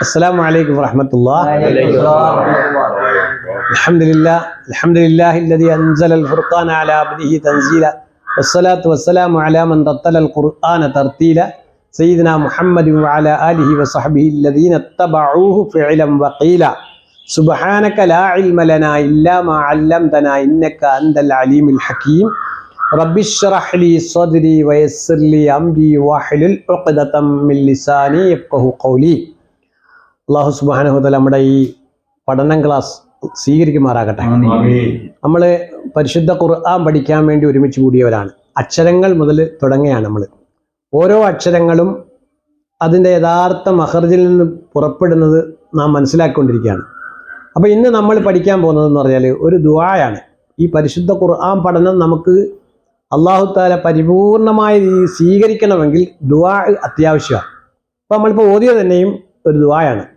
السلام عليكم ورحمة الله. الحمد لله الحمد لله الذي أنزل الفرقان على عبده تنزيلا. والصلاة والسلام على من رتل القرآن ترتيلا. سيدنا محمد وعلى آله وصحبه الذين اتبعوه فعلا وقيلا. سبحانك لا علم لنا إلا ما علمتنا إنك أنت العليم الحكيم. رب اشرح لي صدري ويسر لي أمري واحلل عقدة من لساني يفقه قولي. അള്ളാഹു സുബാനഹുദൽ നമ്മുടെ ഈ പഠനം ക്ലാസ് സ്വീകരിക്കുമാറാകട്ടെ. നമ്മൾ പരിശുദ്ധ ഖുർആൻ പഠിക്കാൻ വേണ്ടി ഒരുമിച്ച് കൂടിയവരാണ്. അക്ഷരങ്ങൾ മുതൽ തുടങ്ങുകയാണ് നമ്മൾ ഓരോ അക്ഷരങ്ങളും അതിന്റെ യഥാർത്ഥ മഹർജിൽ നിന്ന് പുറപ്പെടുന്നത് നാം മനസ്സിലാക്കിക്കൊണ്ടിരിക്കുകയാണ്. അപ്പോൾ ഇന്ന് നമ്മൾ പഠിക്കാൻ പോകുന്നതെന്ന് പറഞ്ഞാൽ ഒരു ദുആയാണ്. ഈ പരിശുദ്ധ ഖുർആൻ പഠനം നമുക്ക് അള്ളാഹു താല പരിപൂർണമായ രീതിയിൽ സ്വീകരിക്കണമെങ്കിൽ ദുആ അത്യാവശ്യമാണ്. അപ്പോൾ നമ്മളിപ്പോൾ ഓതിയത് തന്നെയും ഒരു ദുആയാണ്.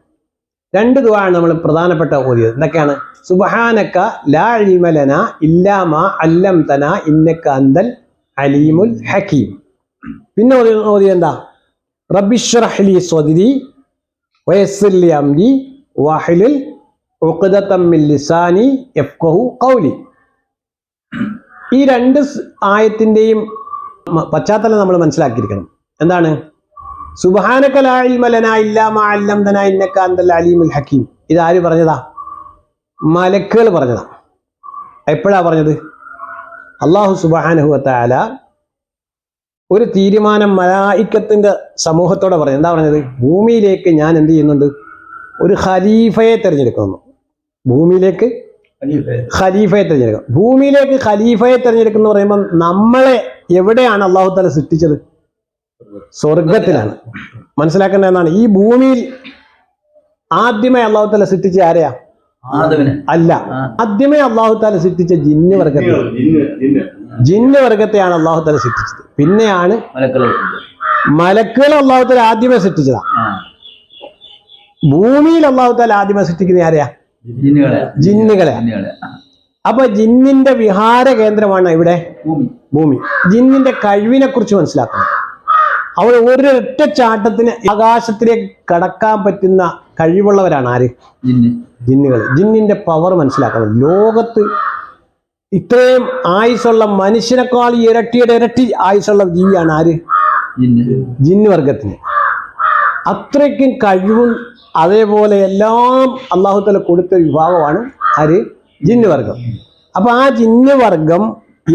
രണ്ട് ദുവാണ് നമ്മൾ പ്രധാനപ്പെട്ട ഓതിയത്. എന്തൊക്കെയാണ്? സുബഹാനക്ക ലാ ഇൽമലന ഇല്ലാമ അല്ലം തന ഇന്നക്ക അന്തൽ അലീമുൽ ഹക്കീം. പിന്നെ ഓതി ഓതിയത് എന്താ? റബിഷ്റഹ്ലി സ്വദിരി വയസ്സിലി അംരി വാഹിലിൽ ഉഖ്ദത്തം എഫ്കഹു ലിസാനി യഫ്ഖഹു ഖൗലി. ഈ രണ്ട് ആയത്തിന്റെയും പശ്ചാത്തലം നമ്മൾ മനസ്സിലാക്കിയിരിക്കണം. എന്താണ്? അലീമുൽ ഹക്കീം. ഇത് ആര് പറഞ്ഞതാ? മലക്കുകൾ പറഞ്ഞതാ. എപ്പോഴാ പറഞ്ഞത്? അള്ളാഹു സുബാനഹുവത്താല ഒരു തീരുമാനം മലായിക്കത്തിന്റെ സമൂഹത്തോടെ പറഞ്ഞു. എന്താ പറഞ്ഞത്? ഭൂമിയിലേക്ക് ഞാൻ എന്ത് ചെയ്യുന്നുണ്ട്? ഒരു ഖലീഫയെ തിരഞ്ഞെടുക്കുന്നു. ഭൂമിയിലേക്ക് ഖലീഫയെ തിരഞ്ഞെടുക്കും ഭൂമിയിലേക്ക് ഖലീഫയെ തിരഞ്ഞെടുക്കുന്ന പറയുമ്പോൾ നമ്മളെ എവിടെയാണ് അള്ളാഹു തല സൃഷ്ടിച്ചത്? സ്വർഗത്തിലാണ് മനസ്സിലാക്കേണ്ട എന്നാണ്. ഈ ഭൂമിയിൽ ആദ്യമേ അള്ളാഹുത്താല സൃഷ്ടിച്ച ആരെയാ? അല്ല. ആദ്യമേ അള്ളാഹുത്താല സൃഷ്ടിച്ച ജിന്ന് വർഗത്തെ ജിന്ന് വർഗത്തെയാണ് അള്ളാഹുത്താല സൃഷ്ടിച്ചത്. പിന്നെയാണ് മലക്കുകൾ അള്ളാഹുത്താല ആദ്യമേ സൃഷ്ടിച്ചതാ. ഭൂമിയിൽ അള്ളാഹുത്താല ആദ്യമേ സൃഷ്ടിക്കുന്ന ആരെയാ? ജിന്നുകളെ. അപ്പൊ ജിന്നിന്റെ വിഹാര കേന്ദ്രമാണ് ഇവിടെ ഭൂമി. ഭൂമി. ജിന്നിന്റെ കഴിവിനെ കുറിച്ച് മനസ്സിലാക്കണം. അവർ ഒരൊറ്റ ചാട്ടത്തിന് ആകാശത്തിലേക്ക് കടക്കാൻ പറ്റുന്ന കഴിവുള്ളവരാണ് ആര്? ജിന്നുകൾ ജിന്നിന്റെ പവർ മനസ്സിലാക്കണം. ലോകത്ത് ഇത്രയും ആയുസുള്ള മനുഷ്യനേക്കാൾ ഇരട്ടിയുടെ ഇരട്ടി ആയുസുള്ള ജീവിയാണ് ആര്? ജിന്ന്. വർഗത്തിന്. അത്രയ്ക്കും കഴിവും അതേപോലെ എല്ലാം അള്ളാഹുത്തല കൊടുത്ത വിഭാഗമാണ് ആര്? ജിന്ന് വർഗം. അപ്പൊ ആ ജിന്ന് വർഗം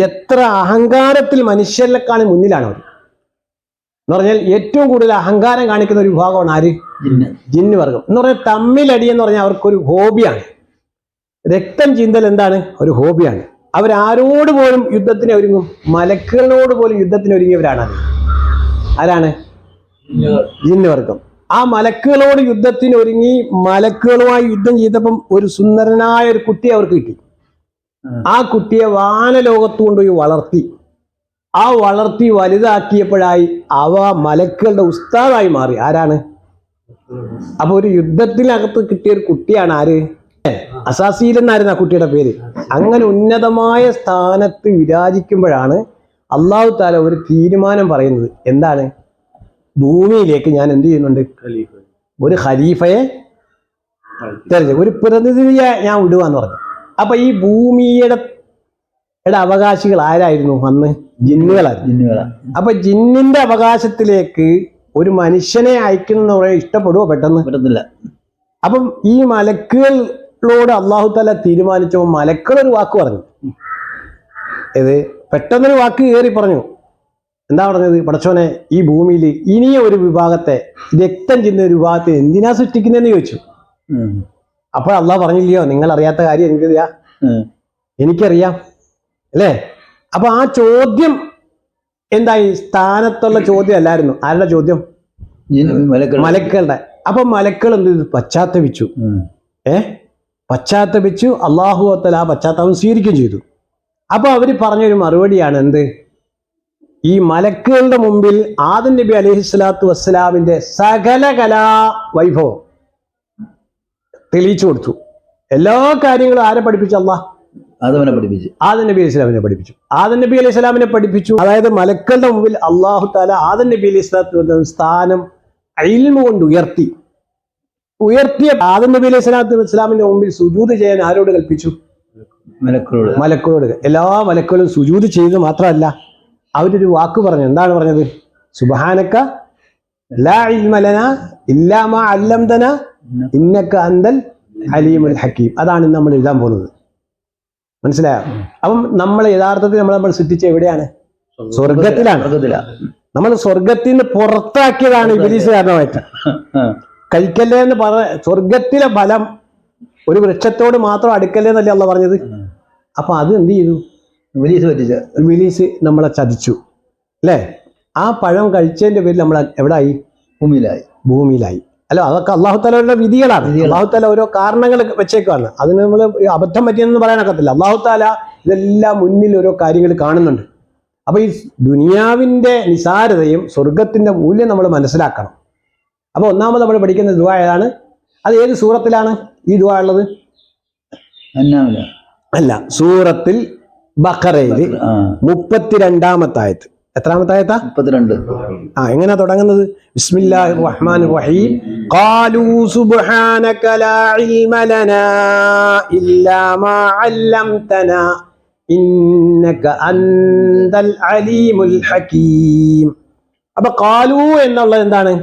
എത്ര അഹങ്കാരത്തിൽ മനുഷ്യരെക്കാളും മുന്നിലാണ് അവർ എന്ന് പറഞ്ഞാൽ ഏറ്റവും കൂടുതൽ അഹങ്കാരം കാണിക്കുന്ന ഒരു വിഭാഗമാണ് ആര്? ജിന്ന്. വർഗം. എന്ന് പറഞ്ഞാൽ തമ്മിലടി എന്ന് പറഞ്ഞാൽ അവർക്കൊരു ഹോബിയാണ്. രക്തം ചിന്തൽ എന്താണ്? ഒരു ഹോബിയാണ്. അവരാരോട് പോലും യുദ്ധത്തിന് ഒരുങ്ങും? മലക്കുകളോട് പോലും യുദ്ധത്തിന് ഒരുങ്ങിയവരാണ് അത് ആരാണ്? ജിന്ന് വർഗം. ആ മലക്കുകളോട് യുദ്ധത്തിന് ഒരുങ്ങി മലക്കുകളുമായി യുദ്ധം ചെയ്തപ്പം ഒരു സുന്ദരനായ ഒരു കുട്ടിയെ അവർക്ക് കിട്ടി. ആ കുട്ടിയെ വാനലോകത്ത് കൊണ്ടുപോയി വളർത്തി. ആ വളർത്തി വലുതാക്കിയപ്പോഴായി അവ മലക്കുകളുടെ ഉസ്താദായി മാറി. ആരാണ്? അപ്പൊ ഒരു യുദ്ധത്തിനകത്ത് കിട്ടിയ ഒരു കുട്ടിയാണ് ആര്? അസാസീൽ എന്നായിരുന്നു ആ കുട്ടിയുടെ പേര്. അങ്ങനെ ഉന്നതമായ സ്ഥാനത്ത് വിരാജിക്കുമ്പോഴാണ് അള്ളാഹു താല ഒരു തീരുമാനം പറയുന്നത്. എന്താണ്? ഭൂമിയിലേക്ക് ഞാൻ എന്ത് ചെയ്യുന്നുണ്ട്? ഒരു ഖലീഫയെ തെരഞ്ഞെടുക്കും. ഒരു പ്രതിനിധിയെ ഞാൻ വിടുവാന്ന് പറഞ്ഞു. അപ്പൊ ഈ ഭൂമിയുടെ യുടെ അവകാശികൾ ആരായിരുന്നു അന്ന്? ജിന്നുകളായിരുന്നു ജിന്നുകളാണ്. അപ്പൊ ജിന്നിന്റെ അവകാശത്തിലേക്ക് ഒരു മനുഷ്യനെ അയക്കുന്ന ഇഷ്ടപ്പെടുവോ പെട്ടെന്ന്? പറ്റത്തില്ല അപ്പം ഈ മലക്കുകളോട് അള്ളാഹു തല തീരുമാനിച്ചപ്പോൾ മലക്കൾ ഒരു വാക്ക് പറഞ്ഞു. ഏത്? പെട്ടെന്നൊരു വാക്ക് കയറി പറഞ്ഞു. എന്താ പറഞ്ഞത്? പടച്ചോനെ ഈ ഭൂമിയിൽ ഇനിയും ഒരു വിഭാഗത്തെ രക്തം ചിന്ന ഒരു വിഭാഗത്തെ എന്തിനാ സൃഷ്ടിക്കുന്നതെന്ന് ചോദിച്ചു. അപ്പോൾ അള്ളാഹ് പറഞ്ഞില്ലയോ? നിങ്ങൾ അറിയാത്ത കാര്യം എനിക്കറിയാം. എനിക്കറിയാം. അല്ലേ? അപ്പൊ ആ ചോദ്യം എന്തായി? സ്ഥാനത്തുള്ള ചോദ്യം അല്ലായിരുന്നു. ആരുടെ ചോദ്യം? മലക്കളുടെ. അപ്പൊ മലക്കൾ എന്ത് ചെയ്തു? പശ്ചാത്തപിച്ചു. ഏ? പശ്ചാത്തപിച്ചു. അള്ളാഹു അത്തല ആ പശ്ചാത്താപം സ്വീകരിക്കുകയും ചെയ്തു. അപ്പൊ അവർ പറഞ്ഞൊരു മറുപടിയാണ് എന്ത്? ഈ മലക്കുകളുടെ മുമ്പിൽ ആദം നബി അലൈഹി സ്വലാത്തു വസ്സലാമിന്റെ സകല കലാ വൈഭവം തെളിയിച്ചു കൊടുത്തു. എല്ലാ കാര്യങ്ങളും ആരെ പഠിപ്പിച്ചു? നബി പഠിപ്പിച്ചു. ആദം നബി അലൈഹി സ്വലാമിനെ പഠിപ്പിച്ചു. ആദം നബി അലൈഹി സ്വലാമിനെ പഠിപ്പിച്ചു. അതായത് മലക്കളുടെ മുമ്പിൽ അള്ളാഹു താല ആദം നബി അലൈഹി സ്വലാത്തു സ്ഥാനം അയിൽമ കൊണ്ട് ഉയർത്തി. ഉയർത്തിയ ആദം നബി അലൈഹി സ്വലാത്തു വസ്സലാമിന്റെ മുമ്പിൽ സുജൂത് ചെയ്യാൻ ആരോട് കൽപ്പിച്ചു? മലക്കളോട് മലക്കളോട് എല്ലാ മലക്കളും സുജൂത് ചെയ്ത് മാത്രമല്ല. അവരൊരു വാക്ക് പറഞ്ഞു. എന്താണ് പറഞ്ഞത്? സുബഹാനക്ക ലാ ഇൽമ ലനാ ഇല്ലാ മാ അല്ലംതന ഇന്നക്ക അന്തൽ അലീമുൽ ഹക്കീം. അതാണ് നമ്മൾ എഴുതാൻ പോകുന്നത്. മനസ്സിലായോ? അപ്പം നമ്മൾ യഥാർത്ഥത്തിൽ നമ്മൾ നമ്മൾ സിദ്ധിച്ച എവിടെയാണ്? സ്വർഗത്തിലാണ്. നമ്മൾ സ്വർഗത്തിൽ നിന്ന് പുറത്താക്കിയതാണ് ഇബിലീസ് കാരണമായിട്ട്. കഴിക്കല്ലേ എന്ന് പറ സ്വർഗത്തിലെ ഫലം ഒരു വൃക്ഷത്തോട് മാത്രം അടുക്കല്ലേ എന്നല്ലേ അല്ല പറഞ്ഞത്? അപ്പൊ അത് എന്ത് ചെയ്തു? ഇബ്ലീസ് പറ്റിച്ച. ഇബിലീസ് നമ്മളെ ചതിച്ചു. അല്ലേ? ആ പഴം കഴിച്ചതിന്റെ പേരിൽ നമ്മൾ എവിടെ ആയി? ഭൂമിയിലായി. ഭൂമിയിലായി. അല്ല അതൊക്കെ അള്ളാഹു താലയുടെ വിധികളാണ്. അള്ളാഹുത്താല അള്ളാഹു താല ഓരോ കാരണങ്ങൾ വെച്ചേക്കാണ് അതിന് നമ്മൾ അബദ്ധം പറ്റിയെന്ന് പറയാനൊക്കത്തില്ല അള്ളാഹു താല ഇതെല്ലാം മുന്നിൽ ഓരോ കാര്യങ്ങൾ കാണുന്നുണ്ട്. അപ്പൊ ഈ ദുനിയാവിന്റെ നിസാരതയും സ്വർഗത്തിന്റെ മൂല്യം നമ്മൾ മനസ്സിലാക്കണം. അപ്പൊ ഒന്നാമത് നമ്മൾ പഠിക്കുന്ന ദുവ ഏതാണ്? അത് ഏത് സൂറത്തിലാണ് ഈ ദുവ ഉള്ളത്? അല്ല സൂറത്തിൽ ബഖറയിൽ ആ. മുപ്പത്തിരണ്ടാമത്തെ ആയത്ത് എത്രാമത്തെ മുപ്പത്തിരണ്ട്. ആ എങ്ങനെയാ തുടങ്ങുന്നത്? ബിസ്മില്ലാഹി റഹ്മാനിർ റഹീം ഖാലൂ സുബ്ഹാനക ലാ ഇൽമ ലനാ ഇല്ലാ മാ അല്ലംതനാ. ഇന്നക അന്തൽ അലീമുൽ ഹകീം. അപ്പൊ ഖാലൂ എന്നുള്ളത് എന്താണ്?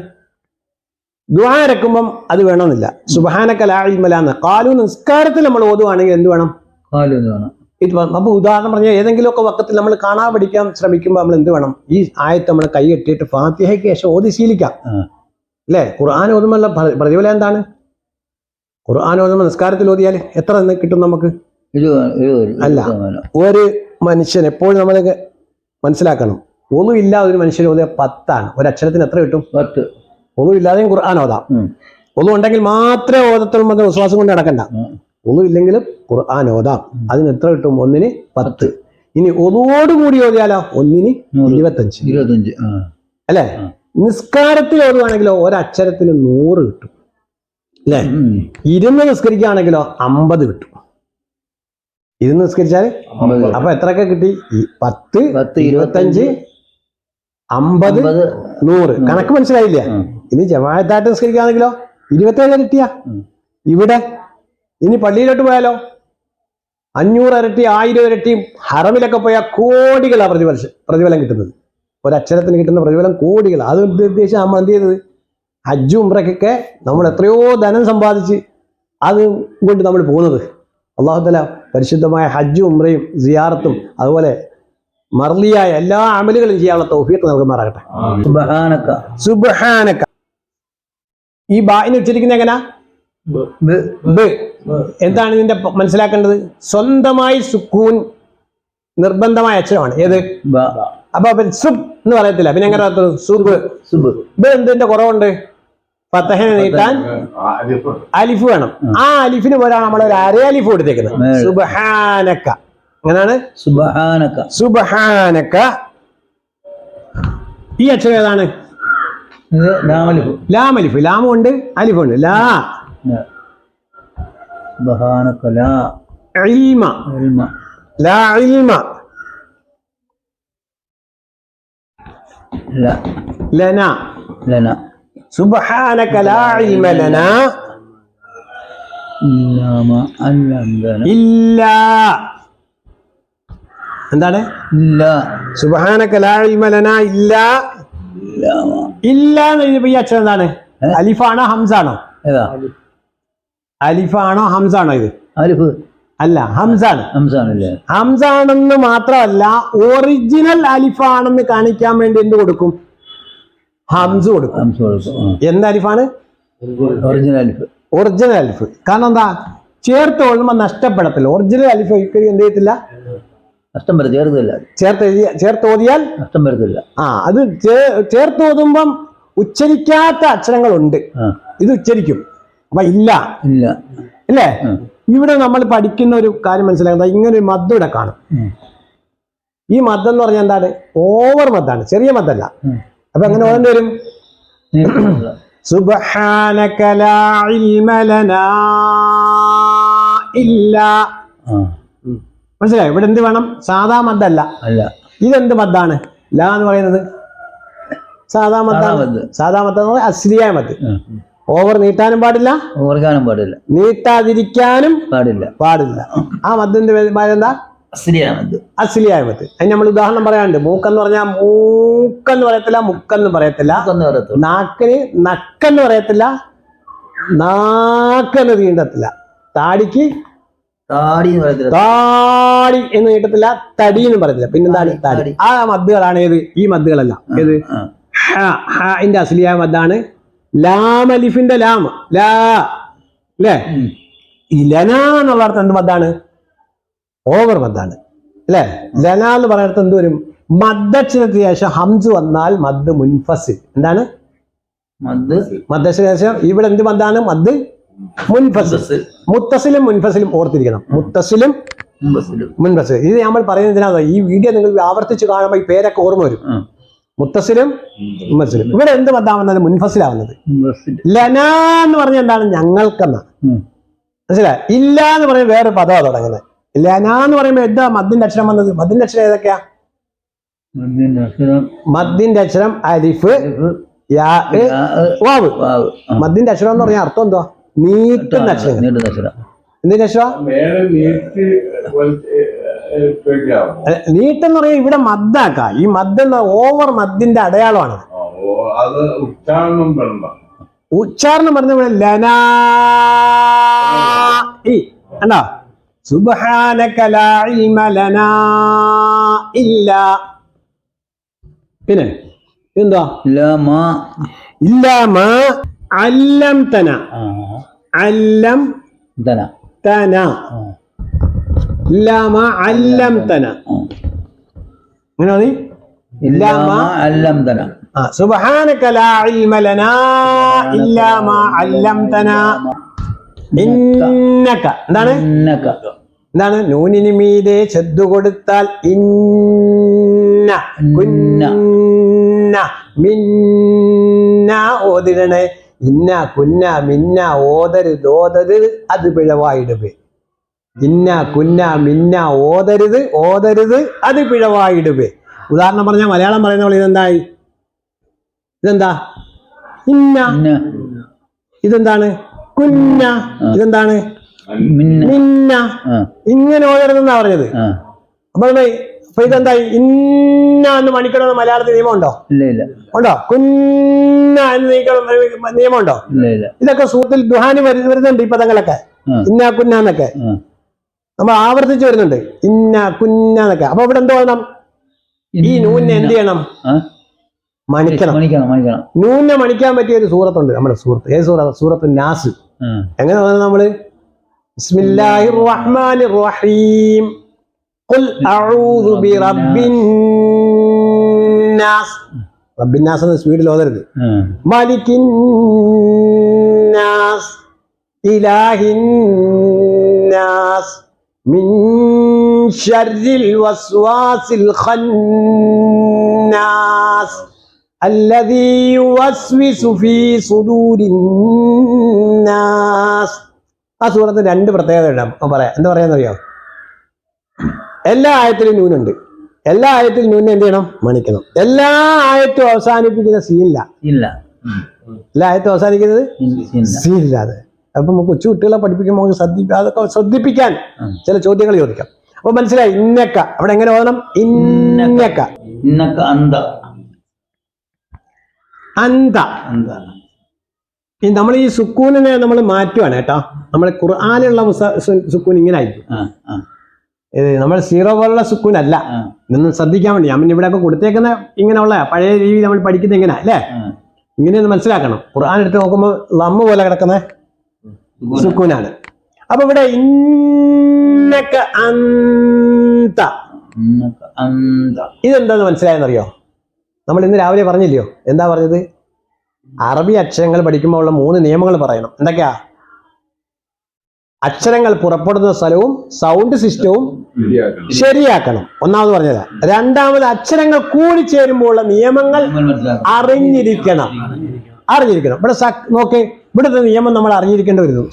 ദുആ ഇറക്കുമ്പം അത് വേണമെന്നില്ല. സുബ്ഹാനക ലാ ഇൽമ ലനാ ഖാലൂ നിസ്കാരത്തിൽ നമ്മൾ ഓതുവാണെങ്കിൽ എന്ത് വേണം? കാലൊന്ന് വേണം. ഇത് അപ്പൊ ഉദാഹരണം പറഞ്ഞാൽ ഏതെങ്കിലുമൊക്കെ വക്കത്തിൽ നമ്മൾ കാണാൻ പഠിക്കാൻ ശ്രമിക്കുമ്പോൾ നമ്മൾ എന്ത് വേണം? ഈ ആയത്ത് നമ്മൾ കൈ കെട്ടിയിട്ട് ഫാത്തിഹയ്ക്ക് ശേഷം ഓതി ശീലിക്കാം. അല്ലേ? ഖുർആൻ ഓതുമ്പോൾ പ്രതിഫലം എന്താണ്? ഖുർആൻ ഓതുമ്പോൾ നിസ്കാരത്തിൽ ഓതിയാൽ എത്ര കിട്ടും നമുക്ക്? അല്ല. ഒരു മനുഷ്യൻ എപ്പോഴും നമ്മൾ മനസ്സിലാക്കണം. ഒന്നും ഇല്ലാതെ ഒരു മനുഷ്യൻ ഓതിയ പത്താണ്. ഒരു അക്ഷരത്തിന് എത്ര കിട്ടും? പത്ത്. ഒന്നും ഇല്ലാതെയും ഖുർആൻ ഓതാം. ഒന്നും ഉണ്ടെങ്കിൽ മാത്രമേ ഓതത്തുള്ളൂ വിശ്വാസം കൊണ്ട് നടക്കണ്ട. ഉം. ഒന്നും ഖുർആൻ ഓതാം. അതിന് എത്ര കിട്ടും? ഒന്നിന് പത്ത്. ഇനി ഒന്നോടുകൂടി ഓതിയാലോ? ഒന്നിന് ഇരുപത്തഞ്ച്. ഇരുപത്തഞ്ച്. അല്ലെ. നിസ്കാരത്തിൽ ഓതുവാണെങ്കിലോ ഒരക്ഷരത്തിന് നൂറ് കിട്ടും. അല്ലേ. ഇരുന്ന് നിസ്കരിക്കുകയാണെങ്കിലോ അമ്പത് കിട്ടും. ഇരുന്ന് നിസ്കരിച്ചാൽ അമ്പത്. അപ്പൊ എത്രയൊക്കെ കിട്ടി? പത്ത് പത്ത് ഇരുപത്തഞ്ച് അമ്പത് നൂറ്. കണക്ക് മനസ്സിലായില്ല? ഇനി ജമാഅത്തായിട്ട് നിസ്കരിക്കുകയാണെങ്കിലോ ഇരുപത്തേഴ് കിട്ടിയ. ഇവിടെ ഇനി പള്ളിയിലോട്ട് പോയാലോ? അഞ്ഞൂറ് ഇരട്ടി ആയിരം ഇരട്ടിയും ഹറമിലൊക്കെ പോയാൽ കോടികളാണ് പ്രതിഫലം പ്രതിഫലം കിട്ടുന്നത്. ഒരക്ഷരത്തിന് കിട്ടുന്ന പ്രതിഫലം കോടികൾ അത് ഉദ്ദേശിച്ച് നമ്മൾ എന്ത് ചെയ്തത്? ഹജ്ജും ഉംറയ്ക്കൊക്കെ നമ്മൾ എത്രയോ ധനം സമ്പാദിച്ച് അത് കൊണ്ട് നമ്മൾ പോകുന്നത്. അള്ളാഹുത്തല പരിശുദ്ധമായ ഹജ്ജും ഉംറയും സിയാറത്തും അതുപോലെ മർലിയായ എല്ലാ അമലുകളും ചെയ്യാനുള്ള തൗഫീഖ് നമുക്ക് സുബ്ഹാനക. സുബ്ഹാനക. ഈ ബായിന് ഉച്ചരിക്കുന്ന എങ്ങനാ? ബ- ബ് എന്താണ് ഇതിന്റെ മനസ്സിലാക്കേണ്ടത്? സ്വന്തമായി സുക്കൂൻ നിർബന്ധമായ അക്ഷരമാണ്. ഏത്? അപ്പൊ സുബ് എന്ന് പറയത്തില്ല. പിന്നെ എങ്ങനെ? സുബ്. സുബ് എന്തിന്റെ കുറവുണ്ട്? ഫത്തഹനെ നീട്ടാൻ അലിഫ് വേണം. ആ. അലിഫിന് പോലാണ് നമ്മൾ ഒരു അരേ അലിഫ് കൊടുത്തേക്കുന്നത്. സുബഹാനക്ക. അങ്ങനെയാണ് സുബഹാനക്ക. സുബഹാനക്ക. ഈ അക്ഷരം ഏതാണ്? ലാമലിഫ്. ലാമലിഫ്. ലാമുണ്ട് അലിഫുണ്ട്. ലാം. എന്താണ്? ഇല്ല. സുബ്ഹാനക ലാ ഇൽമ ലനാ ഇല്ല. ഇല്ലാ എന്ന് എഴുതിയപ്പോ ഈ അക്ഷരം എന്താണ്? അലിഫാണോ ഹംസാണോ? ഏതാ? അലിഫാണോ ഹംസാണോ ഇത്? അലിഫ്. അല്ല ഹംസാണ്. ഹംസാണല്ലേ? ഹംസാണെന്ന് മാത്രമല്ല ഒറിജിനൽ അലിഫാണെന്ന് കാണിക്കാൻ വേണ്ടി എന്ത് കൊടുക്കും? ഹംസ് കൊടുക്കും. ഹംസ കൊടുക്കും ആ. എന്ത് അലിഫാണ്? ഒറിജിനൽ അലിഫ്. ഒറിജിനൽ അലിഫ്. കാരണം എന്താ? ചേർത്ത് കൊള്ളുമ്പോൾ നഷ്ടപ്പെടത്തില്ല. ഒറിജിനൽ അലിഫ് ഒരിക്കലും എന്ത് ചെയ്യത്തില്ല? നഷ്ടം വരും ചേർത്തില്ല ചേർത്ത് ചേർത്ത് ഓതിയാൽ? നഷ്ടം വരത്തില്ല. ആ അത് ചേർത്ത് ഓതുമ്പം ഉച്ചരിക്കാത്ത അക്ഷരങ്ങളുണ്ട്. ഇത് ഉച്ചരിക്കും. അപ്പൊ ഇല്ല. ഇല്ല. അല്ലേ? ഇവിടെ നമ്മൾ പഠിക്കുന്ന ഒരു കാര്യം മനസ്സിലാക്കുന്നത് ഇങ്ങനെ ഒരു മദ്ദം ഇവിടെ കാണും. ഈ മദ്ദം എന്ന് പറഞ്ഞാൽ എന്താണ്? ഓവർ മദ്ദാണ് ചെറിയ മദ്ദല്ല. അപ്പൊ അങ്ങനെ ഓരോ വരും ആ. മനസ്സിലായോ? ഇവിടെ എന്ത് വേണം? സാധാ മദ്ദല്ല അല്ല. ഇതെന്ത് മദ്ദാണ് ലാ എന്ന് പറയുന്നത്? സാധാ മദ്ദാ മദ്ദാണ് സാധാ മദ്ദ. എന്ന് പറഞ്ഞാൽ ഉം. ഓവർ നീട്ടാനും പാടില്ല. ഓർക്കാനും പാടില്ല. നീട്ടാതിരിക്കാനും പാടില്ല. പാടില്ല. ആ മദ്ദിന്റെ പേര് എന്താ? അസിലിയായ മത്ത് അതിന് നമ്മൾ ഉദാഹരണം പറയാനുണ്ട്. മൂക്കെന്ന് പറഞ്ഞാൽ മൂക്കെന്ന് പറയത്തില്ല മുക്കെന്ന് പറയത്തില്ല. നാക്കിന് നക്കെന്ന് പറയത്തില്ല നാക്കെന്ന് തീണ്ടത്തില്ല താടിക്ക് താടി താടി എന്ന് നീട്ടത്തില്ല തടി എന്ന് പറയത്തില്ല. പിന്നെന്താണ്? താടി, താടി. ആ മദ്ദുകളാണ് ഏത്? ഈ മദ്ദുകളല്ല. ഏത്? ഹാ ഹാ ഹാന്റെ അസിലിയായ മദ്ദാണ് ലാം അലിഫിന്റെ ലാം. ലാ അല്ലേ ഇലന എന്നുള്ള അർത്ഥം എന്ത് മദ്ദാണ്? ഓവർ മദ്ദാണ്. അല്ലേ ലന എന്ന് പറയുന്നിടത്ത് എന്ത് വരും? മദ്ദക്ഷരത്തിന് ശേഷം ഹംസ് വന്നാൽ മദ് മുൻഫസിൽ. എന്താണ്? മദ് മദ്ദക്ഷരത്തിന് ശേഷം ഇവിടെ എന്ത് മദ്ദാണ്? മദ് മുൻഫസിൽ. മുത്തസിലും മുൻഫസിലും ഓർത്തിരിക്കണം. മുത്തസിലും മുൻഫസിലും. മുൻഫസിൽ. ഇത് നമ്മൾ പറയുന്നതിനാ ഈ വീഡിയോ നിങ്ങൾ ആവർത്തിച്ച് കാണുമ്പോൾ ഈ പേരൊക്കെ ഓർമ്മ വരും. മുത്തസിലും മുത്തസിലും ഇവിടെ എന്ത് മദ്ദാവുന്നത് മുൻഫസിലാവുന്നത്. ലന എന്ന് പറഞ്ഞ എന്താണ് ഞങ്ങൾക്കെന്ന. മനസ്സിലായി? ഇല്ല എന്ന് പറയുന്ന വേറെ പദമാണ് തുടങ്ങുന്നത് ലന എന്ന് പറയുമ്പോൾ എന്താ മദ്ദിന്റെ അക്ഷരം വന്നത്? മദ്ദിന്റെ അക്ഷരം ഏതൊക്കെയാ? മദ്ദിന്റെ അക്ഷരം അരിഫ് അലിഫ്, വാവ്. മദ്യന്റെ മദ്ദിന്റെ അക്ഷരം എന്ന് പറഞ്ഞാൽ അർത്ഥം എന്തുവാ? നീട്ടുന്ന അക്ഷരം നീട്ടുന്ന അക്ഷരം. എന്തിന്റെ അക്ഷരം നീട്ടെന്ന് പറഞ്ഞാൽ ഇവിടെ മദ്ദാക്ക. ഈ മദ് എന്ന ഓവർ മദ്ദിന്റെ അടയാളമാണ്. അത് ഉച്ചാരണം പറഞ്ഞ ഉച്ചാരണം പറഞ്ഞ പോലെ ലനാ കണ്ടോ? സുബ്ഹാനക ലാ ഇൽമ ലനാ ഇല്ല. പിന്നെ എന്താ ലമാ അല്ലം തന. അല്ലം തന. തന. ആ, അല്ലം തന. അങ്ങനെ മതി അല്ലം തന എന്താണ്? എന്താണ്? നൂനിന് മീതെ ചെദ്തു കൊടുത്താൽ ഇന്ന. കുന്ന. മിന്ന ഓതിടണേ. ഇന്ന കുന്ന മിന്ന ഓതരുത് ഓതരുത് അത് പിഴവായിടുവേ. ഇന്ന കുന്ന മിന്ന ഓതരുത് ഓതരുത് അത് പിഴവായിടുവേ. ഉദാഹരണം പറഞ്ഞാൽ മലയാളം പറയുന്ന പോലെ ഇതെന്തായി? ഇതെന്താ? ഇന്ന. ഇതെന്താണ്? കുന്ന. ഇതെന്താണ്? മിന്ന. ഇങ്ങനെ ഓതരുതെന്നാ പറഞ്ഞത്. അപ്പൊ അപ്പൊ ഇതെന്തായി? ഇന്ന എന്ന് മണിക്കണമെന്ന് മലയാളത്തിൽ നിയമമുണ്ടോ? ഉണ്ടോ? കുന്ന എന്ന് നീക്കണം നിയമമുണ്ടോ? ഇതൊക്കെ സൂത്തിൽ ദുഹാനി വരു- വരുന്നുണ്ട് ഈ പദങ്ങളൊക്കെ ഇന്ന കുന്ന എന്നൊക്കെ. നമ്മൾ ആവർത്തിച്ചു വരുന്നുണ്ട്. ഇന്ന കുന്ന എന്നൊക്കെ. അപ്പൊ ഇവിടെ എന്തോ വേണം ഈ നൂനെ എന്ത് ചെയ്യണം? മണിക്കണം. നൂനെ മണിക്കാൻ പറ്റിയ ഒരു സൂറത്തുണ്ട്. നമ്മുടെ സൂറത്ത്. ഏത് സൂറത്ത്? സൂറത്ത് നാസ്. എങ്ങനെ പറയുന്നത് നമ്മൾ? ബിസ്മില്ലാഹിർ റഹ്മാനിർ റഹീം ഖുൽ അഊദു ബിറബ്ബിൻ നാസ്. റബ്ബിൻ നാസ് എന്ന സ്പീഡിൽ ഓതരുത്. മലിക്കിൻ നാസ്. ഇലാഹിൻ നാസ്. മിൻ ശർരിൽ വസ്വാസിൽ ഖന്നാസ് الذي يوسوس في صدور الناس ആ സൂറത്തിന് രണ്ട് പ്രത്യേകത ഉണ്ടാവും ഞാൻ പറയാം എന്താ പറയാന്നറിയോ എല്ലാ ആയത്തിലും നൂനുണ്ട് എല്ലാ ആയത്തിലും നൂനെ എന്ത് ചെയ്യണം മണിക്കണം എല്ലാ ആയത്തും അവസാനിപ്പിക്കുന്ന സീനില്ല ഇല്ല ഉം. എല്ലാ ആയത്തും അവസാനിക്കുന്നത് ഇല്ല, ഇല്ല സീനില്ലാതെ അപ്പൊ നമുക്ക് കൊച്ചു കുട്ടികളെ പഠിപ്പിക്കുമ്പോൾ നമുക്ക് ശ്രദ്ധി അതൊക്കെ ശ്രദ്ധിപ്പിക്കാൻ ചില ചോദ്യങ്ങൾ ചോദിക്കാം. അപ്പൊ മനസ്സിലായി ഇന്നക്ക. അവിടെ എങ്ങനെ ഓതണം? ഇന്നക്ക. ഇന്നക്ക. അന്ത. അന്ത. ഈ നമ്മൾ ഈ സുക്കൂനെ നമ്മൾ മാറ്റുവാണ് കേട്ടോ. നമ്മൾ ഖുർആാനുള്ള സുക്കൂൻ ഇങ്ങനെ ആയിരിക്കും ഇത് നമ്മൾ സീറോ പോലുള്ള സുക്കൂൻ അല്ല ഇതൊന്നും ശ്രദ്ധിക്കാൻ വേണ്ടി. ഞാൻ ഇവിടെ ഒക്കെ കൊടുത്തേക്കുന്ന ഇങ്ങനെയുള്ള പഴയ രീതി നമ്മൾ പഠിക്കുന്ന ഇങ്ങനെ അല്ലേ? ഇങ്ങനെ ഇങ്ങനെയൊന്ന് മനസ്സിലാക്കണം. ഖുർആൻ എടുത്ത് നോക്കുമ്പോൾ ലമ്മ പോലെ കിടക്കുന്ന. സുക്കൂനാണ് അപ്പൊ ഇവിടെ ഇന്നക്ക അന്ത. ഇതെന്താന്ന് മനസ്സിലായെന്നറിയോ? നമ്മൾ ഇന്ന് രാവിലെ പറഞ്ഞില്ലയോ? എന്താ പറഞ്ഞത്? അറബി അക്ഷരങ്ങൾ പഠിക്കുമ്പോൾ ഉള്ള മൂന്ന് നിയമങ്ങൾ പറയണം. എന്തൊക്കെയാ? അക്ഷരങ്ങൾ പുറപ്പെടുന്ന സ്ഥലവും സൗണ്ട് സിസ്റ്റവും ശരിയാക്കണം. ശരിയാക്കണം. ഒന്നാമത് പറഞ്ഞതാ. രണ്ടാമത് അക്ഷരങ്ങൾ കൂടിച്ചേരുമ്പോൾ ഉള്ള നിയമങ്ങൾ അറിഞ്ഞിരിക്കണം. അറിഞ്ഞിരിക്കണം. ഇവിടെ നോക്കേ. ഇവിടുത്തെ നിയമം നമ്മൾ അറിഞ്ഞിരിക്കേണ്ട ഒരു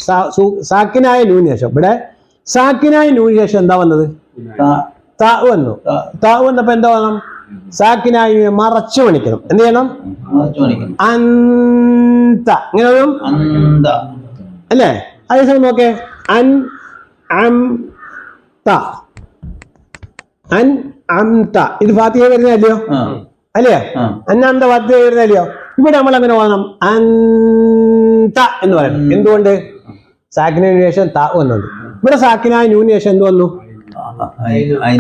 സാക്കിനായ ന്യൂനേഷം ഇവിടെ സാക്കിനായ ന്യൂനേഷം എന്താ വന്നത്? ത- വന്നു. താ വന്നപ്പോ എന്താ വേണം സാക്കിനായി മറച്ചു പണിക്കണം. എന്ത് ചെയ്യണം? അന്ത. ഇങ്ങനെ അല്ലേ? അതേസമയം നോക്കേ. അൻ അം ത. അൻ അം ത. ഇത് ഫാത്തിഹ വരുന്നതല്ലയോ? ആ. അല്ലയോ അന്നാന്ത ഫാത്തിഹ വരുന്നതല്ലയോ? ഇവിടെ നമ്മൾ അങ്ങനെ ഓതണം അന്ത എന്ന് പറയണം എന്തുകൊണ്ട്? സാക്കിനു ശേഷം ത വന്നുണ്ട് ഇവിടെ സാക്കിനായ നൂന് ശേഷം എന്ത് വന്നു?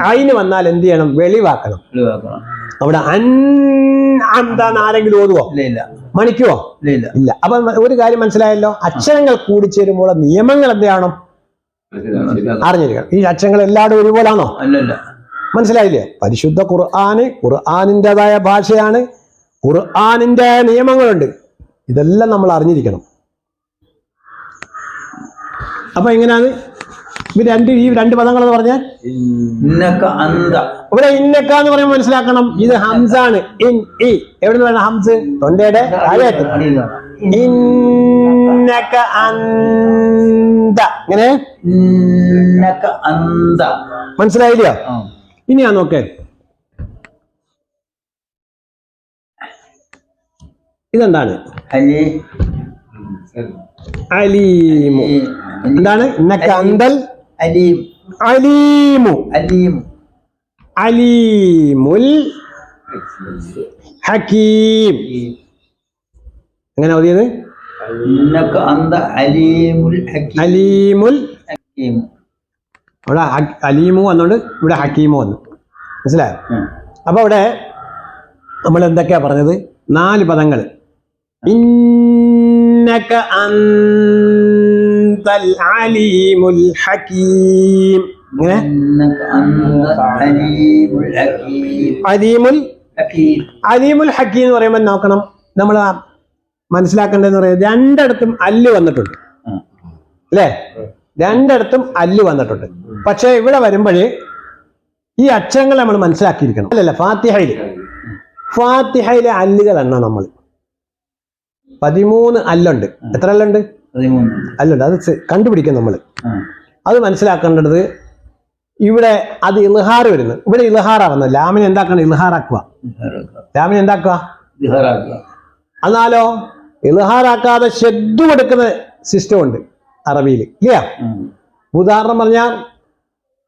അയിന് വന്നാൽ എന്ത് ചെയ്യണം? വെളിവാക്കണം. അവിടെ അന്താന്ന് ആരെങ്കിലും ഓതുവോ? മണിക്കുവോ? ഇല്ല അപ്പൊ ഒരു കാര്യം മനസ്സിലായല്ലോ? അക്ഷരങ്ങൾ കൂടിച്ചേരുമ്പോൾ നിയമങ്ങൾ എന്ത് ചെയ്യണം? അറിഞ്ഞിരിക്കണം. ഈ അക്ഷരങ്ങൾ എല്ലാവരും ഒരുപോലാണോ? മനസ്സിലായില്ലേ? പരിശുദ്ധ ഖുർആാന് ഖുർആാനിന്റെതായ ഭാഷയാണ്. ഖുർആാനിന്റെ നിയമങ്ങളുണ്ട്. ഇതെല്ലാം നമ്മൾ അറിഞ്ഞിരിക്കണം. അപ്പൊ എങ്ങനെയാണ്? രണ്ട് ഈ രണ്ട് പദങ്ങൾ എന്ന് പറഞ്ഞാൽ ഇന്നക്ക ഇവിടെ ഇന്നക്ക എന്ന് പറയുമ്പോൾ മനസ്സിലാക്കണം. ഇത് ഹംസാണ്. ഇൻ ഇ എവിടെ നിന്ന് വേണം ഹംസ്? തൊണ്ടയുടെ താഴേക്ക് ഇന്നക അന്ത. ഇങ്ങനെ മനസ്സിലായില്ല അന്ത. മനസ്സിലായില്ലയോ ആ. ഇനി ഞാൻ നോക്കേ. ഇതെന്താണ്? അലി. അലീമു. എന്താണ്? ഇന്നക്ക അന്തൽ അലീം. അലീമു. അലീം. അലീമുൽ ഹക്കീം. എങ്ങനെ ഓതിയത്? അലീമുൽ ഹ- അലീമു വന്നുകൊണ്ട് ഇവിടെ ഹക്കീമു വന്നു. മനസ്സിലായോ? അപ്പോൾ അപ്പൊ ഇവിടെ നമ്മൾ എന്തൊക്കെയാ പറഞ്ഞത്? നാല് പദങ്ങൾ. ഇന്നക അന്തൽ അലീമുൽ ഹകീം. അലീമുൽ ഹക്കീം അലീമുൽ എന്ന് പറയുമ്പോൾ നോക്കണം. നമ്മൾ മനസ്സിലാക്കേണ്ടതെന്ന് പറയുന്നത് രണ്ടിടത്തും അല്ല് വന്നിട്ടുണ്ട്. അല്ലേ? രണ്ടിടത്തും അല്ല് വന്നിട്ടുണ്ട്. പക്ഷെ ഇവിടെ വരുമ്പോഴേ ഈ അക്ഷരങ്ങൾ നമ്മൾ മനസ്സിലാക്കിയിരിക്കണം. അല്ലല്ല ഫാത്തിഹയിൽ. ഫാത്തിഹയിലെ അല്ലുകൾ എണ്ണ നമ്മൾ. പതിമൂന്ന് അല്ലുണ്ട്. എത്ര അല്ലുണ്ട്? അല്ലുണ്ട്. അത് കണ്ടുപിടിക്കും നമ്മൾ അത് മനസ്സിലാക്കേണ്ടത് ഇവിടെ അത് ഇൽഹാർ വരുന്നു. ഇവിടെ ഇൽഹാറാ വന്നത്. ലാമിനെ എന്താക്കണം? ഇൽഹാറാക്കുക. ലാമിനെ എന്താക്കുക. എന്നാലോ ഇൽഹാറാക്കാതെ ഷെഡ് കൊടുക്കുന്ന സിസ്റ്റം ഉണ്ട് അറബിയിൽ. ഇല്ല. ഉദാഹരണം പറഞ്ഞാൽ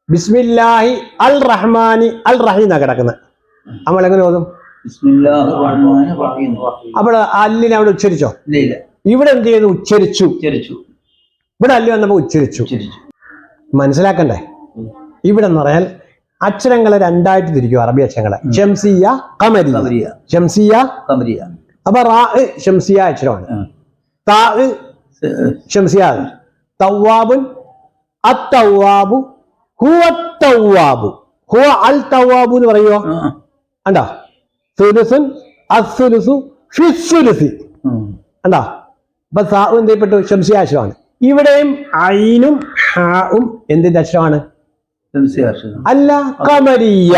ബിസ്മില്ലാഹി അൽ റഹ്മാനി അൽ റഹീം എന്നാ കിടക്കുന്നത് നമ്മൾ എങ്ങനെ ഓതും? അപ്പോൾ അല്ലിനെ അവിടെ ഉച്ചരിച്ചോ? ഇവിടെ എന്ത് ചെയ്തു ഉച്ചരിച്ചു. ഇവിടെ അല്ലി വന്നപ്പോ ഉച്ചരിച്ചു. മനസ്സിലാക്കണ്ടേ? ഇവിടെ എന്ന് പറയാൻ അക്ഷരങ്ങളെ രണ്ടായിട്ട് തിരിക്കും അറബി അക്ഷരങ്ങളെ. ഷംസിയ കമരിയ ഷംസിയ കമരിയ അപ്പൊ റാ ഷംസിയ അക്ഷരമാണ്. താ ഷംസിയ തവാബുൻ അത്തവാബു ഹുവ തവാബു ഹുവ അൽ തവാബു എന്ന് പറയുമോ അണ്ടോ കണ്ടോ? സുലുസുൻ അസുലുസു ഫിസുലുസി ഉം. കണ്ടോ? അപ്പൊ സാഹു എന്ത് ചെയ്യപ്പെട്ടു ഷംസിയ അക്ഷരമാണ് ഇവിടെയും ഐനും ഹാവും എന്തിന്റെ അക്ഷരമാണ്. അല്ല കമരിയ.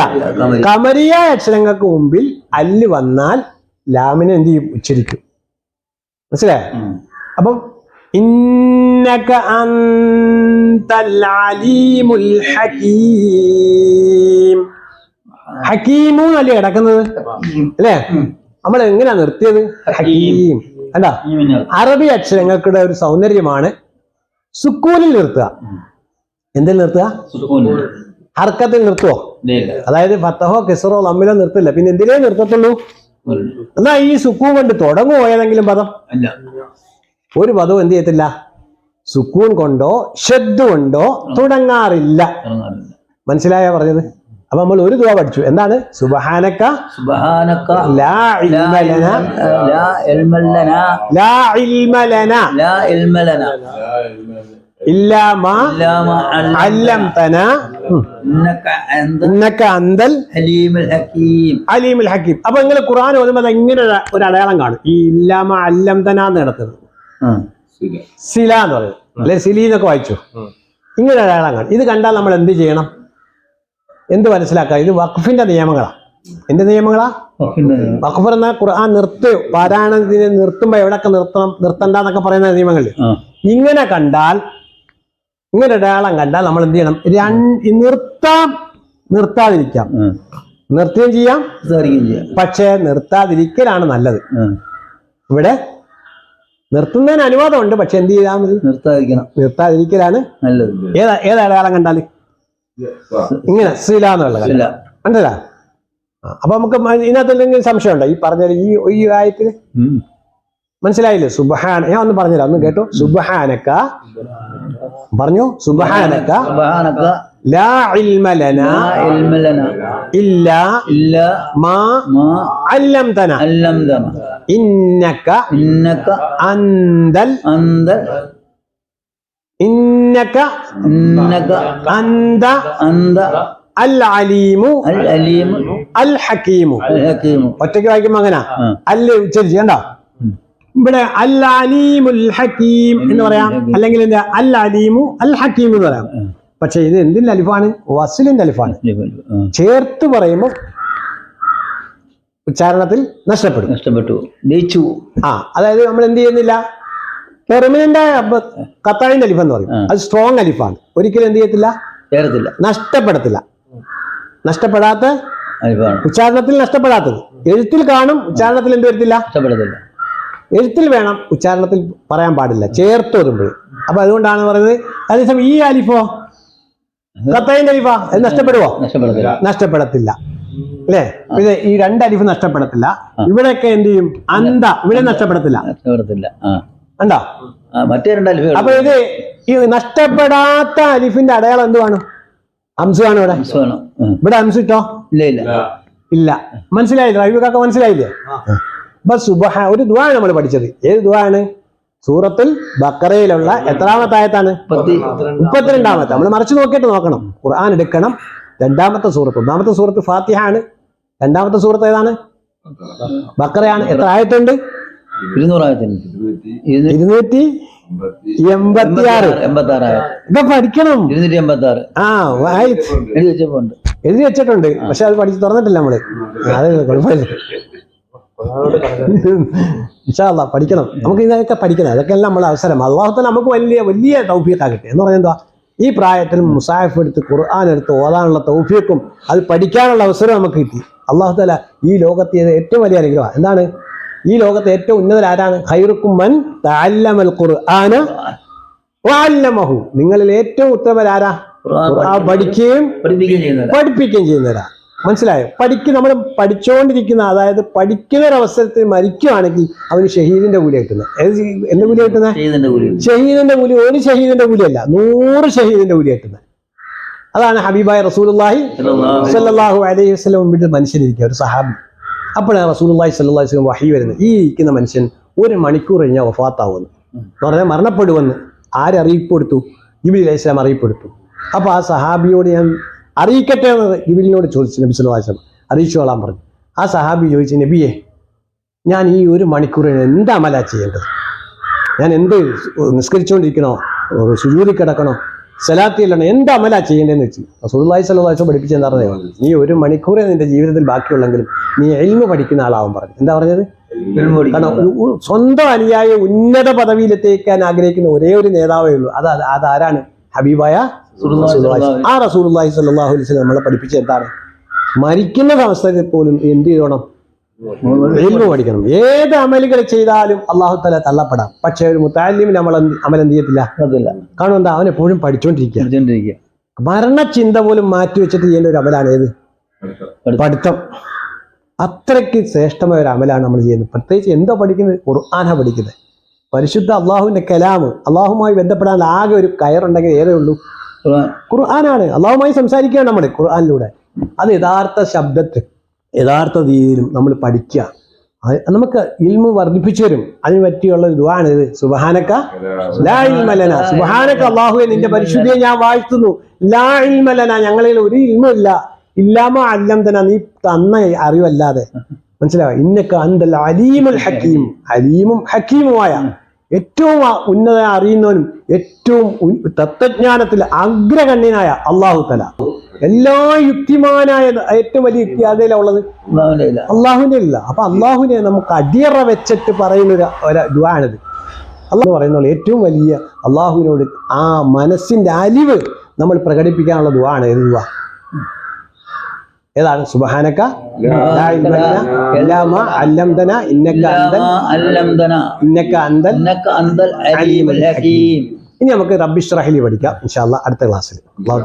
കമരിയ. അക്ഷരങ്ങൾക്ക് മുമ്പിൽ അല്ല് വന്നാൽ ലാമിനെ എന്ത് ചെയ്യും? ഉച്ചരിക്കും. മനസ്സിലായോ. അപ്പം അന്തൽ അലീമുൽ ഹകീം. ഹക്കീമു അല്ലേ കിടക്കുന്നത് അല്ലേ? നമ്മൾ എങ്ങനെയാ നിർത്തിയത്? ഹക്കീം. അല്ല അറബി അക്ഷരങ്ങൾക്കുടെ ഒരു സൗന്ദര്യമാണ് സുക്കൂനിൽ നിർത്തുക. എന്തിൽ നിർത്തുക. ഹർക്കത്തിൽ നിർത്തുവോ. അതായത് ഫത്തഹോ കിസറോ തമ്മിലോ നിർത്തില്ല. പിന്നെ എന്തിനേ നിർത്തത്തുള്ളൂ? എന്നാ ഈ സുക്കൂൺ കൊണ്ട് തുടങ്ങുമോ ഏതെങ്കിലും പദം? അല്ല. ഒരു പദവും എന്ത് ചെയ്യത്തില്ല? സുക്കൂൺ കൊണ്ടോ ഷെഡ് കൊണ്ടോ തുടങ്ങാറില്ല. മനസ്സിലായ പറഞ്ഞത്? അപ്പൊ നമ്മൾ ഒരു ദുവ പഠിച്ചു. എന്താണ്? സുബഹാനക്ക സുബ്ഹാനക ലാ ഇൽമ ലന. ലാ ഇൽമ ലനാ. ലാ ഇൽമ ലന. ലാ ഇൽമ ലനാ. ഇല്ലാ മാ ഇല്ലാ മാ അല്ലംതന. ഇന്നക അന്ത ഇന്നക അന്തൽ ഹലീമുൽ ഹകീം അലീമുൽ ഹക്കീം. അപ്പൊ നിങ്ങൾ ഖുർആൻ ഓതുമ്പോൾ ഇങ്ങനെ ഒരു അടയാളം കാണും. ഈ ഇല്ലാമ അല്ലംതന എന്ന് കിടക്കുന്നത്. സില എന്ന് പറയുന്നത് അല്ലെ സിലി എന്നൊക്കെ വായിച്ചു ഇങ്ങനെ ഒരു അടയാളം കാണും. ഇത് കണ്ടാൽ നമ്മൾ എന്ത് ചെയ്യണം? എന്ത് മനസ്സിലാക്കുക ഇത് വഖഫിന്റെ നിയമങ്ങളാ. എന്ത് നിയമങ്ങളാ? വഖഫ് എന്ന ഖുർആൻ നിർത്തു. പാരായണത്തിന് നിർത്തുമ്പോൾ എവിടെയൊക്കെ നിർത്തണം നിർത്തണ്ട എന്നൊക്കെ പറയുന്ന നിയമങ്ങളിൽ ഇങ്ങനെ കണ്ടാൽ ഇങ്ങനെ ഒരാളം അടയാളം കണ്ടാൽ നമ്മൾ എന്ത് ചെയ്യണം? രണ്ട് നിർത്താം നിർത്താതിരിക്കാം. നിർത്തുകയും ചെയ്യാം. പക്ഷേ നിർത്താതിരിക്കലാണ് നല്ലത്. ഇവിടെ നിർത്തുന്നതിന് അനുവാദമുണ്ട് പക്ഷെ എന്ത് ചെയ്താൽ മതി നിർത്താതിരിക്കണം. നിർത്താതിരിക്കലാണ് നല്ലത്. ഏതാ ഏതാ അടയാളം കണ്ടാൽ ഇങ്ങനെ സില എന്നുള്ള കാര്യം അപ്പൊ നമുക്ക് ഇതിനകത്ത് എന്തെങ്കിലും സംശയമുണ്ടോ? ഈ പറഞ്ഞ ഈ ഈ ആയത്തിൽ? ഉം. മനസ്സിലായില്ലേ? സുബഹാന ഞാൻ ഒന്ന് പറഞ്ഞുതരാം. ഒന്ന് കേട്ടോ. സുബഹാനക്ക. പറഞ്ഞു? സുബഹാനക്ക. സുബ്ഹാനക ലാ ഇൽമ ലനാ. ഇൽമ ലനാ. ഇല്ലാ ഇല്ലാ മാ മാ അല്ലംതന. അല്ലംതന. ഇന്നക ഇന്നക അന്തൽ അന്ത ഇന്നക ഇന്നക അന്ത അന്ത അൽ അലീമു അൽ അലീം അൽ ഹക്കീമു അൽ ഹക്കീം ഒറ്റയ്ക്ക് വായിക്കുമ്പോ അങ്ങനെ അല്ല ഉച്ചരിച്ച് കണ്ടോ. ഇവിടെ അൽ അലീമുൽ ഹക്കീം എന്ന് പറയാം. അല്ലെങ്കിൽ എന്താ അൽ അലീമു അൽ ഹക്കീം എന്ന് പറയാം. പക്ഷെ ഇത് എന്തിന്റെ അലിഫാണ്? വസിലിന്റെ അലിഫാണ്. ചേർത്ത് പറയുമ്പോൾ ഉച്ചാരണത്തിൽ നഷ്ടപ്പെടും. നഷ്ടപ്പെട്ടു. ജയിച്ചു ആ. അതായത് നമ്മൾ എന്ത് ചെയ്യുന്നില്ല? പെർമനന്റ് ആയ കത്താഴിന്റെ അലിഫ് എന്ന് പറയും. അത് സ്ട്രോങ് അലിഫാണ്. ഒരിക്കലും എന്ത് ചെയ്യത്തില്ല? ചേരത്തില്ല നഷ്ടപ്പെടത്തില്ല. നഷ്ടപ്പെടാത്ത ഉച്ചാരണത്തിൽ നഷ്ടപ്പെടാത്തത്. എഴുത്തിൽ കാണും ഉച്ചാരണത്തിൽ എന്ത് വരത്തില്ല? നഷ്ടപ്പെടത്തില്ല. എഴുത്തിൽ വേണം ഉച്ചാരണത്തിൽ പറയാൻ പാടില്ല. ചേർത്ത് വരുമ്പോൾ അപ്പൊ അതുകൊണ്ടാണ് പറയുന്നത് അതേസമയം ഈ അലിഫോ? കത്തായിന്റെ അലിഫാ? അത് നഷ്ടപ്പെടുവോ? നഷ്ടപ്പെടത്തില്ല. നഷ്ടപ്പെടത്തില്ല. അല്ലേ? പിന്നെ ഈ രണ്ട് അലിഫ് നഷ്ടപ്പെടത്തില്ല. ഇവിടെയൊക്കെ എന്ത് ചെയ്യും? അന്ത ഇവിടെ നഷ്ടപ്പെടത്തില്ല. നഷ്ടപ്പെടത്തില്ല. ആ മറ്റേ രണ്ട് അലിഫ് അപ്പൊ ഇത് ഈ നഷ്ടപ്പെടാത്ത അലിഫിന്റെ അടയാളം എന്തുവാണ് അംസുവാണ് ഇവിടെ. ഇവിടെ അംസു ഇട്ടോ? ഇല്ല ഇല്ല. ഇല്ല. മനസ്സിലായില്ലേ? റൈബിക്കൊക്കെ മനസ്സിലായില്ലേ? അപ്പൊ സുബഹ ഒരു ദുവാണ് നമ്മൾ പഠിച്ചത്. ഏത് ദുവാണ് സൂറത്തിൽ ബക്കറയിലുള്ള എത്രാമത്തെ ആയത്താണ്? മുപ്പത്തി. മുപ്പത്തിരണ്ടാമത്തെ. നമ്മൾ മറിച്ച് നോക്കിയിട്ട് നോക്കണം. ഖുർആൻ എടുക്കണം. രണ്ടാമത്തെ സൂറത്ത്. ഒന്നാമത്തെ സൂറത്ത് ഫാത്തിഹ ആണ്. രണ്ടാമത്തെ സൂറത്ത് ഏതാണ്? ബക്കറയാണ്. എത്ര ആയത്തുണ്ട് ഇരുന്നൂറായിരത്തിന് ഇരുന്നൂറ്റി ഇരുന്നൂറ്റി എൺപത്തി ആറ് എൺപത്തി ആറായിരം ഇതൊക്കെ പഠിക്കണം. ഇരുന്നൂറ്റി എൺപത്തി ആറ് ആ എഴുതി വെച്ചിട്ടുണ്ട്. പക്ഷെ അത് പഠിച്ച് തുറന്നിട്ടില്ല നമ്മൾ. അത് കുഴപ്പമില്ല. ഇൻഷാല്ലാ പഠിക്കണം. നമുക്ക് ഇതൊക്കെ പഠിക്കണം. അതൊക്കെ എല്ലാം നമ്മളെ അവസരം. അള്ളാഹുത്തല നമുക്ക് വലിയ വലിയ തൗഫീഖാകട്ടെ എന്ന് പറഞ്ഞാൽ എന്താ ഈ പ്രായത്തിൽ മുസാഫ് എടുത്ത് ഖുർആൻ എടുത്ത് ഓതാനുള്ള തൗഫീഖും അത് പഠിക്കാനുള്ള അവസരം നമുക്ക് കിട്ടി. അള്ളാഹുത്തല ഈ ലോകത്തെ ഏറ്റവും വലിയ അനുഗ്രഹം എന്താണ്? ഈ ലോകത്തെ ഏറ്റവും ഉന്നതരാരാണ് ഖൈറുക്കും മൻ തഅല്ലമൽ ഖുർആന നിങ്ങളിൽ ഏറ്റവും ഉത്തമരാരാ? പഠിക്കുകയും പഠിപ്പിക്കുകയും ചെയ്യുന്നവരാ. മനസ്സിലായോ? പഠിക്ക് നമ്മൾ പഠിച്ചുകൊണ്ടിരിക്കുന്ന അതായത് പഠിക്കുന്ന ഒരു അവസരത്തിൽ മരിക്കുകയാണെങ്കിൽ അവന് ഷഹീദിന്റെ കൂലി കിട്ടുന്നത്. ഏത് എന്റെ എന്ത് കൂലി കിട്ടുന്നത് ചെയ്തതിന്റെ ഷഹീദിന്റെ കൂലി ഒരു ഷഹീദിന്റെ കൂലിയല്ല നൂറ് ഷഹീദിന്റെ കൂലി കിട്ടുന്നത്. അതാണ് ഹബീബായ സല്ലല്ലാഹു അലൈഹി വസ്ലം വീട്ടിൽ മനുഷ്യനിരിക്കുക ഒരു സഹാബി. അപ്പോഴാണ് റസൂലുള്ളാഹി സല്ലാ വസല്ലം വഹി വരുന്നത്. ഈ ഇരിക്കുന്ന മനുഷ്യൻ ഒരു മണിക്കൂർ കഴിഞ്ഞാൽ വഫാത്താവുമെന്ന് പറഞ്ഞാൽ മരണപ്പെടുമെന്ന് ആരറിയിപ്പ് കൊടുത്തു ജിബിലി അലൈഹി സ്വലാം അറിയിപ്പ് കൊടുത്തു അപ്പൊ ആ സഹാബിയോട് ഞാൻ അറിയിക്കട്ടെ എന്ന് ജിബിലിനോട് ചോദിച്ചു നബി സല്ലാ വസ്ലം അറിയിച്ചോളാൻ പറഞ്ഞു. ആ സഹാബി ചോദിച്ചു നബിയെ ഞാൻ ഈ ഒരു മണിക്കൂർ എന്താ അമല ചെയ്യേണ്ടത്? ഞാൻ എന്ത് നിസ്കരിച്ചുകൊണ്ടിരിക്കണോ സുജൂതി കിടക്കണോ? സലാത്തിയില്ലണോ എന്ത് അമലാ ചെയ്യേണ്ടതെന്ന് വെച്ചു. അലൈഹി വസല്ലം പഠിപ്പിച്ച എന്താ പറഞ്ഞത് നീ ഒരു മണിക്കൂറേ നിന്റെ ജീവിതത്തിൽ ബാക്കിയുള്ളെങ്കിലും നീ എൽമ പഠിക്കുന്ന ആളാവും പറഞ്ഞു എന്താ പറഞ്ഞത്? കാരണം സ്വന്തം അനുയായ ഉന്നത പദവിയിലെത്തിക്കാൻ ആഗ്രഹിക്കുന്ന ഒരേ ഒരു നേതാവേ ഉള്ളൂ. അത് അത് അതാരാണ് ഹബീബായ. ആ റസൂലുള്ളാഹി സ്വല്ലല്ലാഹു അലൈഹി നമ്മളെ പഠിപ്പിച്ച എന്താണ്? മരിക്കുന്ന അവസ്ഥയിൽ പോലും എന്ത് ചെയ്യണം? ഇൽമു പഠിക്കണം. ഏത് അമലുകൾ ചെയ്താലും അള്ളാഹു തല തള്ളപ്പെടാം. പക്ഷെ ഒരു മുത്താലിമിന് നമ്മൾ അമൽ എന്ത് ചെയ്യത്തില്ല? കാരണം എന്താ? അവൻ എപ്പോഴും പഠിച്ചുകൊണ്ടിരിക്കുക മരണചിന്ത പോലും മാറ്റി വെച്ചിട്ട് ചെയ്യേണ്ട ഒരു അമലാണ് ഏത്? പഠിത്തം. അത്രയ്ക്ക് ശ്രേഷ്ഠമായ ഒരു അമലാണ് നമ്മൾ ചെയ്യുന്നത്. പ്രത്യേകിച്ച് എന്തോ പഠിക്കുന്നത്? ഖുർആാന പഠിക്കുന്നത്. പരിശുദ്ധ അള്ളാഹുവിന്റെ കലാമ്. അള്ളാഹുമായി ബന്ധപ്പെടാൻ ആകെ ഒരു കയറുണ്ടെങ്കിൽ ഏതേ ഉള്ളൂ? ഖുർആാനാണ് ഖുർആനാണ്. അള്ളാഹുമായി സംസാരിക്കുകയാണ് നമ്മൾ ഖുർആാനിലൂടെ. അത് യഥാർത്ഥ ശബ്ദത്തിൽ. യഥാർത്ഥ രീതിയിലും നമ്മൾ പഠിക്കുക. നമുക്ക് ഇൽമു വർദ്ധിപ്പിച്ചു തരും. അതിന് പറ്റിയുള്ള ഇതുവാണിത് ഇത് സുബഹാനക്ക ലാ ഇൽമലന അള്ളാഹുവെ നിന്റെ പരിശുദ്ധിയെ ഞാൻ വാഴ്ത്തുന്നു. ലാ ഇൽമലന ഞങ്ങളിൽ ഒരു ഇൽമില്ല ഇല്ലാമ അല്ലം തന്നെ നീ തന്ന അറിവല്ലാതെ. മനസ്സിലാവുക ഇന്നക്ക അന്തൽ അലീമുൽ ഹക്കീം. അലീമും ഹക്കീമുമായ ഏറ്റവും ഉന്നത അറിയുന്നവനും ഏറ്റവും തത്വജ്ഞാനത്തിൽ അഗ്രഗണ്യനായ അള്ളാഹു തല എല്ലാ യുക്തിമാനായ ഏറ്റവും വലിയ യുക്തി ആരുടെ ഉള്ളത്? അള്ളാഹുവിന്റെ ഇല്ല അപ്പൊ അള്ളാഹുവിനെ നമുക്ക് അടിയറ വെച്ചിട്ട് പറയുന്ന ഒരു ദുആണിത് അള്ളാഹ് പറയുന്ന ഏറ്റവും വലിയ അള്ളാഹുവിനോട് ആ മനസ്സിന്റെ അലിവ് നമ്മൾ പ്രകടിപ്പിക്കാനുള്ള ദുവാണ് ഏത് ദുആ ഏതാണ്? സുബഹാനക ലാ ഇൽമ ലനാ ഇല്ലാ മാ അല്ലംതന. ഇന്നക അന്തൽ. അല്ലംദന ഇന്നക അന്തൽ. ഇന്നക അന്തൽ അലീമുൽ ഹകീം ഇനി നമുക്ക് റബ്ബിഷ് റഹലി പഠിക്കാം ഇൻഷാല്ല അടുത്ത ക്ലാസ്സിൽ. അള്ളാഹു